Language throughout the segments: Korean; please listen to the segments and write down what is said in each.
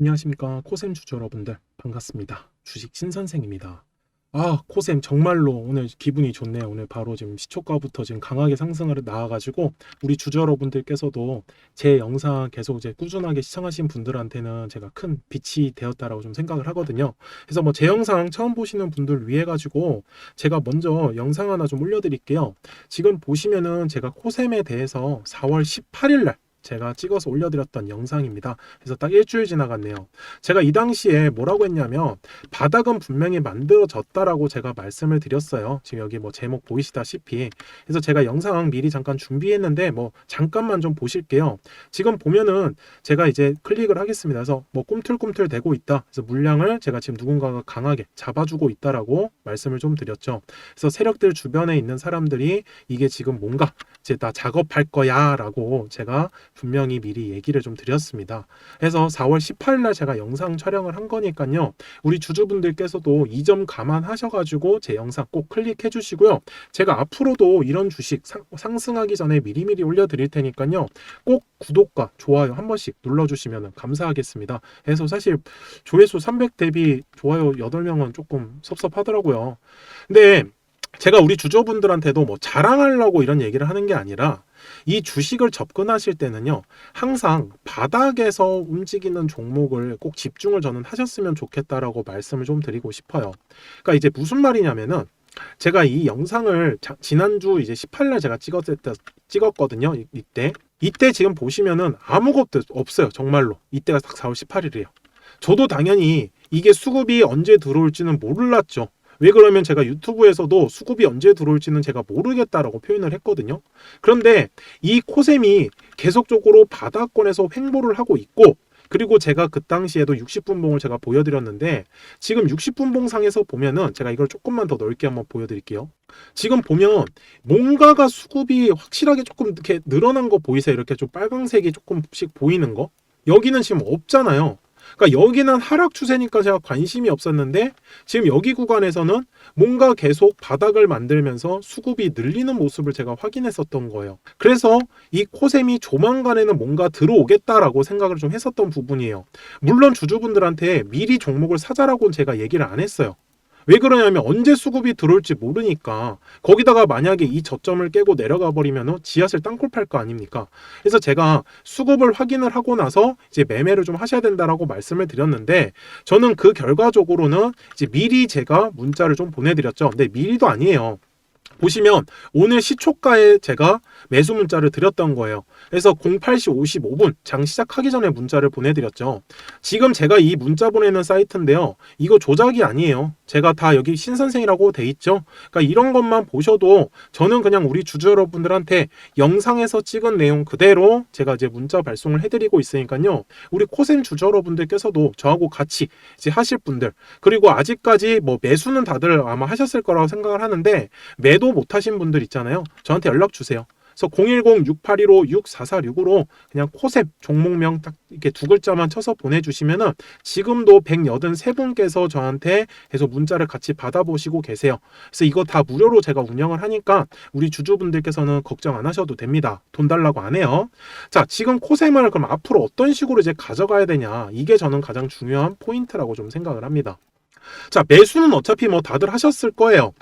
안녕하십니까. 코셈 주주 여러분들 반갑습니다. 주식 신선생입니다. 아 코셈 정말로 오늘 기분이 좋네요. 오늘 바로 지금 시초가부터 지금 강하게 상승을 나와가지고 우리 주주 여러분들께서도 제 영상 계속 이제 꾸준하게 시청하신 분들한테는 제가 큰 빛이 되었다라고 좀 생각을 하거든요. 그래서 뭐 제 영상 처음 보시는 분들 위해 가지고 제가 먼저 영상 하나 좀 올려드릴게요. 지금 보시면은 제가 코셈에 대해서 4월 18일 날 제가 찍어서 올려드렸던 영상입니다. 그래서 딱 일주일 지나갔네요. 제가 이 당시에 뭐라고 했냐면 바닥은 분명히 만들어졌다라고 제가 말씀을 드렸어요. 지금 여기 뭐 제목 보이시다시피 그래서 제가 영상 미리 잠깐 준비했는데 뭐 잠깐만 좀 보실게요. 지금 보면은 제가 이제 클릭을 하겠습니다. 그래서 뭐 꿈틀꿈틀 대고 있다. 그래서 물량을 제가 지금 누군가가 강하게 잡아주고 있다라고 말씀을 좀 드렸죠. 그래서 세력들 주변에 있는 사람들이 이게 지금 뭔가 이제 나 작업할 거야라고 제가 분명히 미리 얘기를 좀 드렸습니다. 그래서 4월 18일 날 제가 영상 촬영을 한 거니까요. 우리 주주분들께서도 이 점 감안하셔가지고 제 영상 꼭 클릭해 주시고요. 제가 앞으로도 이런 주식 상, 상승하기 전에 미리미리 올려드릴 테니까요. 꼭 구독과 좋아요 한 번씩 눌러주시면 감사하겠습니다. 그래서 사실 조회수 300 대비 좋아요 8명은 조금 섭섭하더라고요. 근데 제가 우리 주주분들한테도 뭐 자랑하려고 이런 얘기를 하는 게 아니라 이 주식을 접근하실 때는요, 항상 바닥에서 움직이는 종목을 꼭 집중을 저는 하셨으면 좋겠다라고 말씀을 좀 드리고 싶어요. 그러니까 이제 무슨 말이냐면은 제가 이 영상을 자- 지난주 이제 18일 제가 찍었을 때 찍었거든요. 이- 이때 이때 지금 보시면은 아무것도 없어요. 정말로 이때가 딱 4월 18일이에요. 저도 당연히 이게 수급이 언제 들어올지는 몰랐죠. 왜 그러면 제가 유튜브에서도 수급이 언제 들어올지는 제가 모르겠다라고 표현을 했거든요. 그런데 이 코셈이 계속적으로 바닥권에서 횡보를 하고 있고 그리고 제가 그 당시에도 60분봉을 제가 보여드렸는데 지금 60분봉 상에서 보면은 제가 이걸 조금만 더 넓게 한번 보여드릴게요. 지금 보면 뭔가가 수급이 확실하게 조금 이렇게 늘어난 거 보이세요? 이렇게 좀 빨강색이 조금씩 보이는 거? 여기는 지금 없잖아요. 그러니까 여기는 하락 추세니까 제가 관심이 없었는데 지금 여기 구간에서는 뭔가 계속 바닥을 만들면서 수급이 늘리는 모습을 제가 확인했었던 거예요. 그래서 이 코셈이 조만간에는 뭔가 들어오겠다라고 생각을 좀 했었던 부분이에요. 물론 주주분들한테 미리 종목을 사자라고는 제가 얘기를 안 했어요. 왜 그러냐면 언제 수급이 들어올지 모르니까 거기다가 만약에 이 저점을 깨고 내려가 버리면 지하실 땅굴 팔 거 아닙니까? 그래서 제가 수급을 확인을 하고 나서 이제 매매를 좀 하셔야 된다라고 말씀을 드렸는데 저는 그 결과적으로는 이제 미리 제가 문자를 좀 보내드렸죠. 근데 미리도 아니에요. 보시면 오늘 시초가에 제가 매수 문자를 드렸던 거예요. 그래서 08시 55분 장 시작하기 전에 문자를 보내드렸죠. 지금 제가 이 문자 보내는 사이트인데요. 이거 조작이 아니에요. 제가 다 여기 신선생이라고 돼 있죠. 그러니까 이런 것만 보셔도 저는 그냥 우리 주주 여러분들한테 영상에서 찍은 내용 그대로 제가 이제 문자 발송을 해드리고 있으니까요. 우리 코센 주주 여러분들께서도 저하고 같이 이제 하실 분들 그리고 아직까지 뭐 매수는 다들 아마 하셨을 거라고 생각을 하는데 매도 못 하신 분들 있잖아요. 저한테 연락 주세요. 그래서 010-6815-6446으로 그냥 코셉 종목명 딱 이렇게 두 글자만 쳐서 보내주시면은 지금도 183분께서 저한테 계속 문자를 같이 받아보시고 계세요. 그래서 이거 다 무료로 제가 운영을 하니까 우리 주주분들께서는 걱정 안 하셔도 됩니다. 돈 달라고 안 해요. 자, 지금 코셈을 그럼 앞으로 어떤 식으로 이제 가져가야 되냐. 이게 저는 가장 중요한 포인트라고 좀 생각을 합니다. 자, 매수는 어차피 뭐 다들 하셨을 거예요.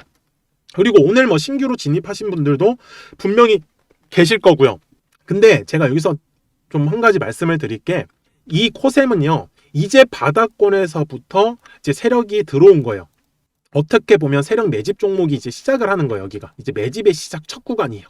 그리고 오늘 뭐 신규로 진입하신 분들도 분명히 계실 거고요. 근데 제가 여기서 좀 한 가지 말씀을 드릴 게. 이 코셈은요, 이제 바닥권에서부터 이제 세력이 들어온 거예요. 어떻게 보면 세력 매집 종목이 이제 시작을 하는 거예요, 여기가. 이제 매집의 시작 첫 구간이에요.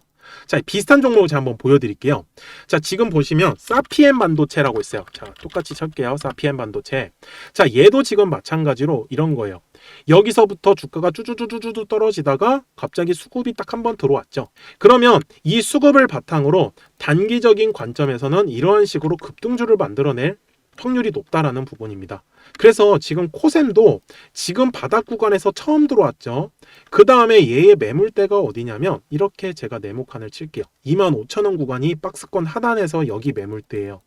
자, 비슷한 종목을 제가 한번 보여드릴게요. 자, 지금 보시면 사피엔 반도체라고 있어요. 자, 똑같이 칠게요. 사피엔 반도체. 자, 얘도 지금 마찬가지로 이런 거예요. 여기서부터 주가가 쭈쭈쭈쭈쭈 떨어지다가 갑자기 수급이 딱 한 번 들어왔죠. 그러면 이 수급을 바탕으로 단기적인 관점에서는 이러한 식으로 급등주를 만들어낼 확률이 높다라는 부분입니다. 그래서 지금 코셈도 지금 바닥 구간에서 처음 들어왔죠. 그 다음에 얘의 매물대가 어디냐면 이렇게 제가 네모칸을 칠게요. 25,000원 구간이 박스권 하단에서 여기 매물대예요.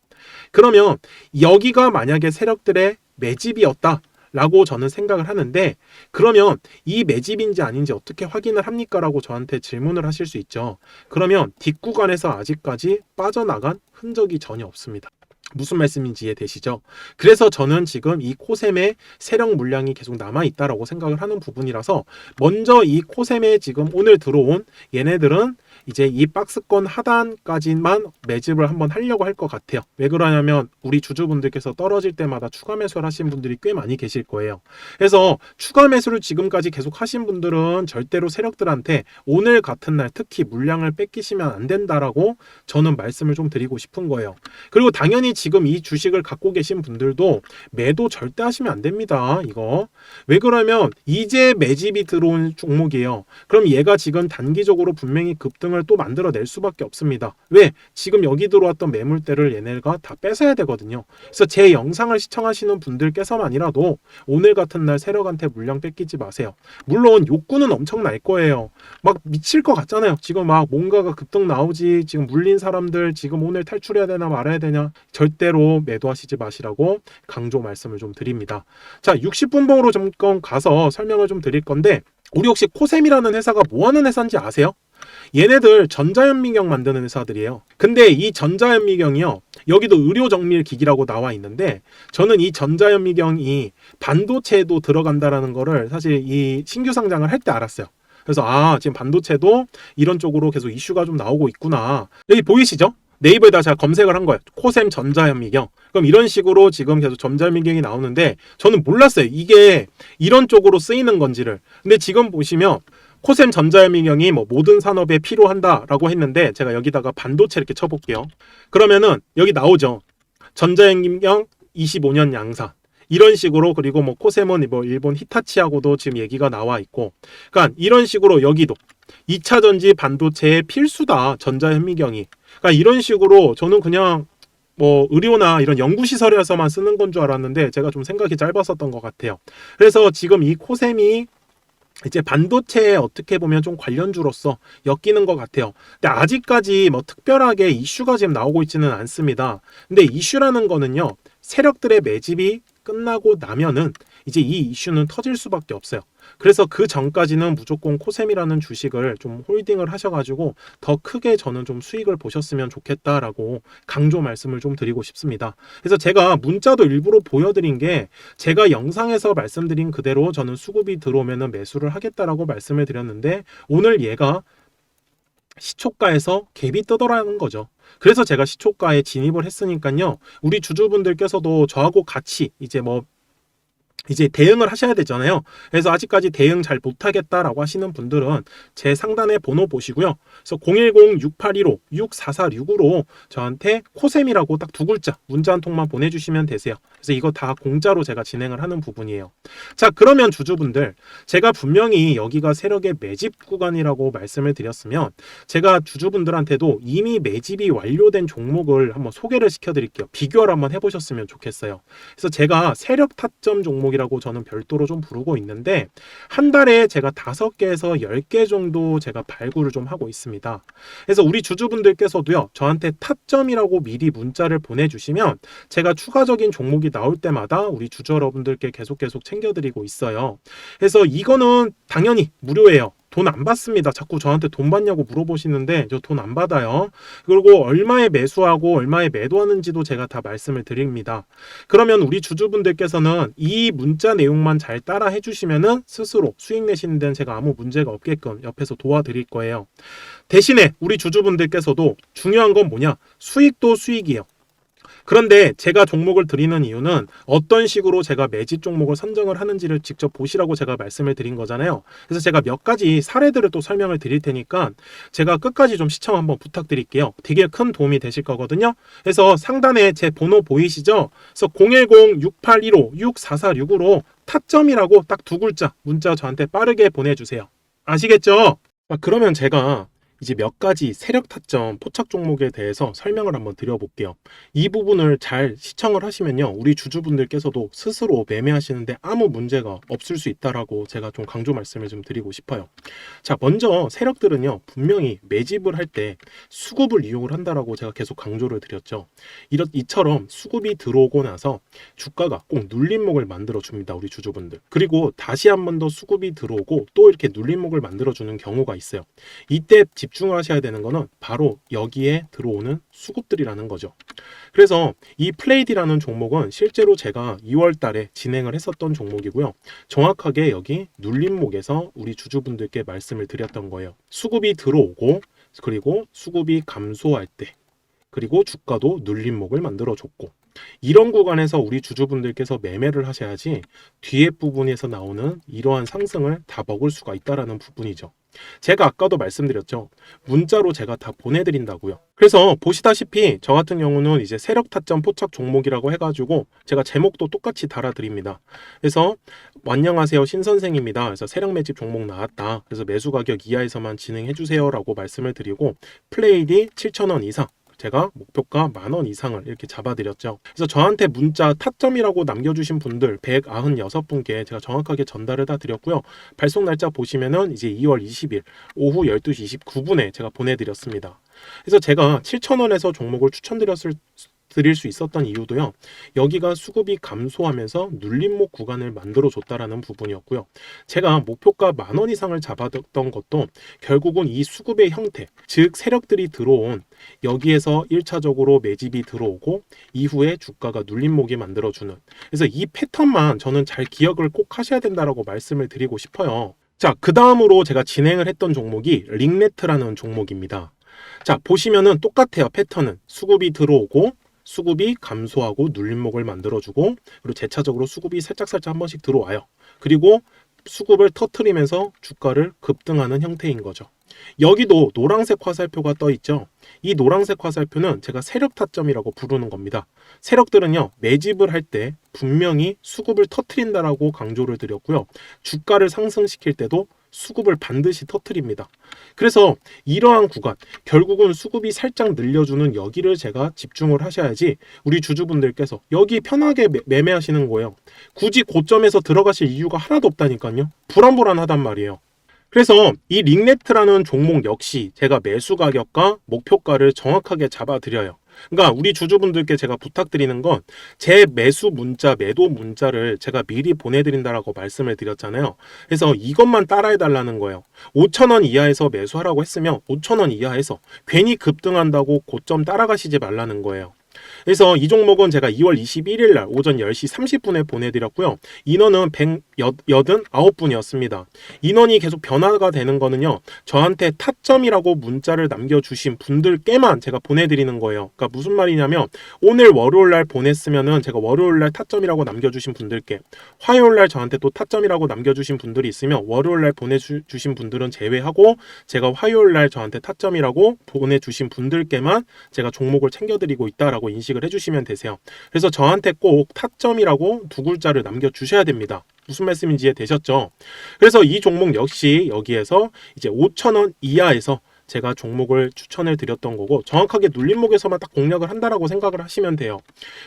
그러면 여기가 만약에 세력들의 매집이었다. 라고 저는 생각을 하는데 그러면 이 매집인지 아닌지 어떻게 확인을 합니까? 라고 저한테 질문을 하실 수 있죠. 그러면 뒷구간에서 아직까지 빠져나간 흔적이 전혀 없습니다. 무슨 말씀인지 이해되시죠? 그래서 저는 지금 이 코셈의 세력 물량이 계속 남아 있다라고 생각을 하는 부분이라서 먼저 이 코셈에 지금 오늘 들어온 얘네들은 이제 이 박스권 하단까지만 매집을 한번 하려고 할 것 같아요. 왜 그러냐면 우리 주주분들께서 떨어질 때마다 추가 매수를 하신 분들이 꽤 많이 계실 거예요. 그래서 추가 매수를 지금까지 계속 하신 분들은 절대로 세력들한테 오늘 같은 날 특히 물량을 뺏기시면 안 된다라고 저는 말씀을 좀 드리고 싶은 거예요. 그리고 당연히 지금 이 주식을 갖고 계신 분들도 매도 절대 하시면 안 됩니다. 이거. 왜 그러면 이제 매집이 들어온 종목이에요. 그럼 얘가 지금 단기적으로 분명히 급등을 또 만들어낼 수밖에 없습니다. 왜? 지금 여기 들어왔던 매물대를 얘네가 다 뺏어야 되거든요. 그래서 제 영상을 시청하시는 분들께서만이라도 오늘 같은 날 세력한테 물량 뺏기지 마세요. 물론 욕구는 엄청 날 거예요. 막 미칠 것 같잖아요. 지금 막 뭔가가 급등 나오지. 지금 물린 사람들 지금 오늘 탈출해야 되나 말아야 되냐. 절대로 매도하시지 마시라고 강조 말씀을 좀 드립니다. 자, 60분봉으로 잠깐 가서 설명을 좀 드릴 건데 우리 혹시 코셈이라는 회사가 뭐 하는 회사인지 아세요? 얘네들 전자현미경 만드는 회사들이에요. 근데 이 전자현미경이요. 여기도 의료 정밀 기기라고 나와 있는데 저는 이 전자현미경이 반도체도 들어간다라는 거를 사실 이 신규 상장을 할 때 알았어요. 그래서 아 지금 반도체도 이런 쪽으로 계속 이슈가 좀 나오고 있구나. 여기 보이시죠? 네이버에다 제가 검색을 한 거예요. 코셈 전자현미경. 그럼 이런 식으로 지금 계속 전자현미경이 나오는데 저는 몰랐어요. 이게 이런 쪽으로 쓰이는 건지를. 근데 지금 보시면 코셈 전자현미경이 뭐 모든 산업에 필요한다라고 했는데 제가 여기다가 반도체 이렇게 쳐볼게요. 그러면은 여기 나오죠. 전자현미경 25년 양산. 이런 식으로 그리고 뭐 코셈은 뭐 일본 히타치하고도 지금 얘기가 나와 있고 그러니까 이런 식으로 여기도 2차 전지 반도체의 필수다 전자현미경이 그러니까 이런 식으로 저는 그냥 뭐 의료나 이런 연구 시설에서만 쓰는 건 줄 알았는데 제가 좀 생각이 짧았었던 것 같아요. 그래서 지금 이 코셈이 이제 반도체에 어떻게 보면 좀 관련주로서 엮이는 것 같아요. 근데 아직까지 뭐 특별하게 이슈가 지금 나오고 있지는 않습니다. 근데 이슈라는 거는요, 세력들의 매집이 끝나고 나면은 이제 이 이슈는 터질 수밖에 없어요. 그래서 그 전까지는 무조건 코셈이라는 주식을 좀 홀딩을 하셔가지고 더 크게 저는 좀 수익을 보셨으면 좋겠다라고 강조 말씀을 좀 드리고 싶습니다. 그래서 제가 문자도 일부러 보여드린 게 제가 영상에서 말씀드린 그대로 저는 수급이 들어오면은 매수를 하겠다라고 말씀을 드렸는데 오늘 얘가 시초가에서 갭이 뜨더라는 거죠. 그래서 제가 시초가에 진입을 했으니까요. 우리 주주분들께서도 저하고 같이 이제 뭐 이제 대응을 하셔야 되잖아요. 그래서 아직까지 대응 잘 못하겠다라고 하시는 분들은 제 상단에 번호 보시고요. 그래서 010-6815-6446으로 저한테 코셈이라고 딱 두 글자 문자 한 통만 보내주시면 되세요. 그래서 이거 다 공짜로 제가 진행을 하는 부분이에요. 자 그러면 주주분들 제가 분명히 여기가 세력의 매집 구간이라고 말씀을 드렸으면 제가 주주분들한테도 이미 매집이 완료된 종목을 한번 소개를 시켜드릴게요. 비교를 한번 해보셨으면 좋겠어요. 그래서 제가 세력 타점 종목 이라고 저는 별도로 좀 부르고 있는데 한 달에 제가 다섯 개에서 열 개 정도 제가 발굴을 좀 하고 있습니다. 그래서 우리 주주분들께서도요 저한테 타점이라고 미리 문자를 보내주시면 제가 추가적인 종목이 나올 때마다 우리 주주 여러분들께 계속 계속 챙겨드리고 있어요. 그래서 이거는 당연히 무료예요. 돈 안 받습니다. 자꾸 저한테 돈 받냐고 물어보시는데 저 돈 안 받아요. 그리고 얼마에 매수하고 얼마에 매도하는지도 제가 다 말씀을 드립니다. 그러면 우리 주주분들께서는 이 문자 내용만 잘 따라 해주시면은 스스로 수익 내시는 데는 제가 아무 문제가 없게끔 옆에서 도와드릴 거예요. 대신에 우리 주주분들께서도 중요한 건 뭐냐? 수익도 수익이에요. 그런데 제가 종목을 드리는 이유는 어떤 식으로 제가 매집 종목을 선정을 하는지를 직접 보시라고 제가 말씀을 드린 거잖아요. 그래서 제가 몇 가지 사례들을 또 설명을 드릴 테니까 제가 끝까지 좀 시청 한번 부탁드릴게요. 되게 큰 도움이 되실 거거든요. 그래서 상단에 제 번호 보이시죠? 그래서 010-6815-6446으로 타점이라고 딱 두 글자 문자 저한테 빠르게 보내주세요. 아시겠죠? 아, 그러면 제가 이제 몇 가지 세력 타점 포착 종목에 대해서 설명을 한번 드려볼게요. 이 부분을 잘 시청을 하시면요. 우리 주주분들께서도 스스로 매매하시는데 아무 문제가 없을 수 있다라고 제가 좀 강조 말씀을 좀 드리고 싶어요. 자, 먼저 세력들은요. 분명히 매집을 할 때 수급을 이용을 한다라고 제가 계속 강조를 드렸죠. 이렇 이처럼 수급이 들어오고 나서 주가가 꼭 눌림목을 만들어 줍니다. 우리 주주분들. 그리고 다시 한 번 더 수급이 들어오고 또 이렇게 눌림목을 만들어 주는 경우가 있어요. 이때 집 집중을 하셔야 되는 거는 바로 여기에 들어오는 수급들이라는 거죠. 그래서 이 플레이디라는 종목은 실제로 제가 2월 달에 진행을 했었던 종목이고요. 정확하게 여기 눌림목에서 우리 주주분들께 말씀을 드렸던 거예요. 수급이 들어오고 그리고 수급이 감소할 때 그리고 주가도 눌림목을 만들어 줬고 이런 구간에서 우리 주주분들께서 매매를 하셔야지 뒤에 부분에서 나오는 이러한 상승을 다 먹을 수가 있다라는 부분이죠. 제가 아까도 말씀드렸죠. 문자로 제가 다 보내드린다고요. 그래서 보시다시피 저 같은 경우는 이제 세력 타점 포착 종목이라고 해가지고 제가 제목도 똑같이 달아드립니다. 그래서 안녕하세요 신 선생입니다. 그래서 세력 매집 종목 나왔다. 그래서 매수 가격 이하에서만 진행해주세요라고 말씀을 드리고 플레이디 7,000원 이상 제가 목표가 만 원 이상을 이렇게 잡아드렸죠. 그래서 저한테 문자 타점이라고 남겨주신 분들 196분께 제가 정확하게 전달을 다 드렸고요. 발송 날짜 보시면은 이제 2월 20일 오후 12시 29분에 제가 보내드렸습니다. 그래서 제가 7,000원에서 종목을 추천드렸을 드릴 수 있었던 이유도요. 여기가 수급이 감소하면서 눌림목 구간을 만들어 줬다라는 부분이었고요. 제가 목표가 만 원 이상을 잡았던 것도 결국은 이 수급의 형태, 즉 세력들이 들어온 여기에서 1차적으로 매집이 들어오고 이후에 주가가 눌림목이 만들어 주는 그래서 이 패턴만 저는 잘 기억을 꼭 하셔야 된다라고 말씀을 드리고 싶어요. 자, 그 다음으로 제가 진행을 했던 종목이 링네트라는 종목입니다. 자, 보시면은 똑같아요. 패턴은 수급이 들어오고 수급이 감소하고 눌림목을 만들어주고 그리고 재차적으로 수급이 살짝살짝 한 번씩 들어와요. 그리고 수급을 터트리면서 주가를 급등하는 형태인 거죠. 여기도 노란색 화살표가 떠 있죠. 이 노란색 화살표는 제가 세력 타점이라고 부르는 겁니다. 세력들은요, 매집을 할 때 분명히 수급을 터트린다라고 강조를 드렸고요. 주가를 상승시킬 때도 수급을 반드시 터트립니다. 그래서 이러한 구간, 결국은 수급이 살짝 늘려주는 여기를 제가 집중을 하셔야지 우리 주주분들께서 여기 편하게 매, 매매하시는 거예요. 굳이 고점에서 들어가실 이유가 하나도 없다니까요. 불안불안하단 말이에요. 그래서 이 링네트라는 종목 역시 제가 매수 가격과 목표가를 정확하게 잡아드려요. 그러니까 우리 주주분들께 제가 부탁드리는 건 제 매수 문자, 매도 문자를 제가 미리 보내드린다라고 말씀을 드렸잖아요. 그래서 이것만 따라해 달라는 거예요. 5천원 이하에서 매수하라고 했으면 5천원 이하에서 괜히 급등한다고 고점 따라가시지 말라는 거예요. 그래서 이 종목은 제가 2월 21일 날 오전 10시 30분에 보내드렸고요. 인원은 189분이었습니다. 인원이 계속 변화가 되는 거는요. 저한테 타점이라고 문자를 남겨주신 분들께만 제가 보내드리는 거예요. 그러니까 무슨 말이냐면 오늘 월요일 날 보냈으면은 제가 월요일 날 타점이라고 남겨주신 분들께 화요일 날 저한테 또 타점이라고 남겨주신 분들이 있으면 월요일 날 보내주신 분들은 제외하고 제가 화요일 날 저한테 타점이라고 보내주신 분들께만 제가 종목을 챙겨드리고 있다라고 인식을 해주시면 되세요. 그래서 저한테 꼭 타점이라고 두 글자를 남겨주셔야 됩니다. 무슨 말씀인지 이해되셨죠? 그래서 이 종목 역시 여기에서 이제 5천원 이하에서 제가 종목을 추천을 드렸던 거고 정확하게 눌림목에서만 딱 공략을 한다라고 생각을 하시면 돼요.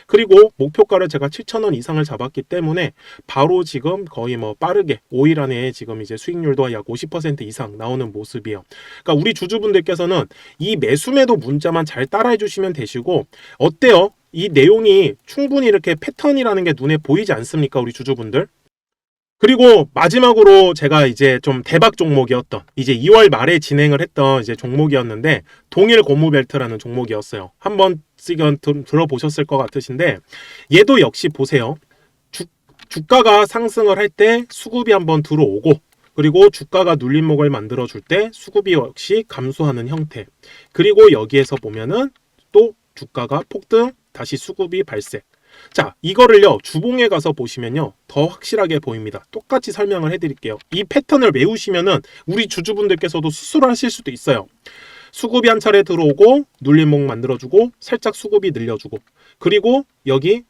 그리고 목표가를 제가 7,000원 이상을 잡았기 때문에 바로 지금 거의 뭐 빠르게 5일 안에 지금 이제 수익률도 약 50% 이상 나오는 모습이에요. 그러니까 우리 주주분들께서는 이 매수매도 문자만 잘 따라해 주시면 되시고 어때요? 이 내용이 충분히 이렇게 패턴이라는 게 눈에 보이지 않습니까? 우리 주주분들? 그리고 마지막으로 제가 이제 좀 대박 종목이었던 이제 2월 말에 진행을 했던 이제 종목이었는데 동일 고무벨트라는 종목이었어요. 한번 지금 들어보셨을 것 같으신데 얘도 역시 보세요. 주, 주가가 상승을 할 때 수급이 한번 들어오고 그리고 주가가 눌림목을 만들어 줄 때 수급이 역시 감소하는 형태. 그리고 여기에서 보면은 또 주가가 폭등 다시 수급이 발생. 자, 이거를요, 주봉에 가서 보시면요, 더 확실하게 보입니다. 똑같이 설명을 해드릴게요. 이 패턴을 외우시면은 우리 주주분들께서도 스스로 하실 수도 있어요. 수급이 한 차례 들어오고, 눌림목 만들어주고, 살짝 수급이 늘려주고, 그리고 여기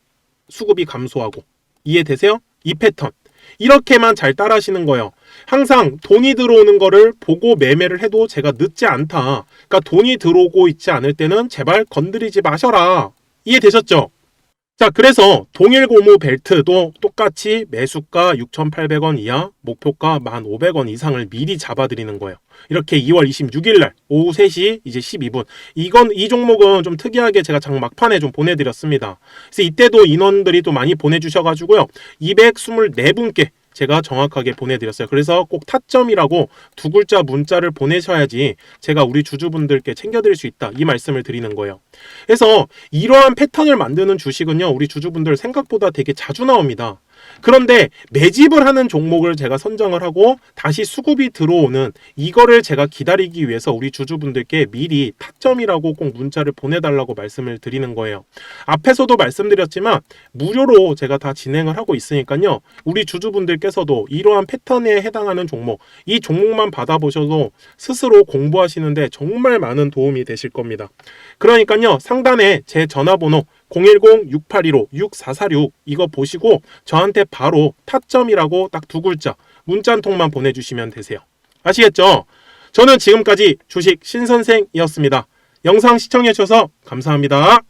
수급이 감소하고. 이해되세요? 이 패턴. 이렇게만 잘 따라하시는 거예요. 항상 돈이 들어오는 거를 보고 매매를 해도 제가 늦지 않다. 그러니까 돈이 들어오고 있지 않을 때는 제발 건드리지 마셔라. 이해되셨죠? 자, 그래서 동일 고무 벨트도 똑같이 매수가 6,800원 이하, 목표가 1,500원 이상을 미리 잡아드리는 거예요. 이렇게 2월 26일 날 오후 3시 이제 12분. 이건 이 종목은 좀 특이하게 제가 장 막판에 좀 보내드렸습니다. 그래서 이때도 인원들이 또 많이 보내주셔가지고요. 224분께 제가 정확하게 보내드렸어요. 그래서 꼭 타점이라고 두 글자 문자를 보내셔야지 제가 우리 주주분들께 챙겨드릴 수 있다. 이 말씀을 드리는 거예요. 그래서 이러한 패턴을 만드는 주식은요, 우리 주주분들 생각보다 되게 자주 나옵니다. 그런데 매집을 하는 종목을 제가 선정을 하고 다시 수급이 들어오는 이거를 제가 기다리기 위해서 우리 주주분들께 미리 타점이라고 꼭 문자를 보내달라고 말씀을 드리는 거예요. 앞에서도 말씀드렸지만 무료로 제가 다 진행을 하고 있으니까요. 우리 주주분들께서도 이러한 패턴에 해당하는 종목, 이 종목만 받아보셔도 스스로 공부하시는데 정말 많은 도움이 되실 겁니다. 그러니까요. 상단에 제 전화번호 010-6815-6446 이거 보시고 저한테 바로 타점이라고 딱 두 글자 문자 한 통만 보내주시면 되세요. 아시겠죠? 저는 지금까지 주식 신선생이었습니다. 영상 시청해주셔서 감사합니다.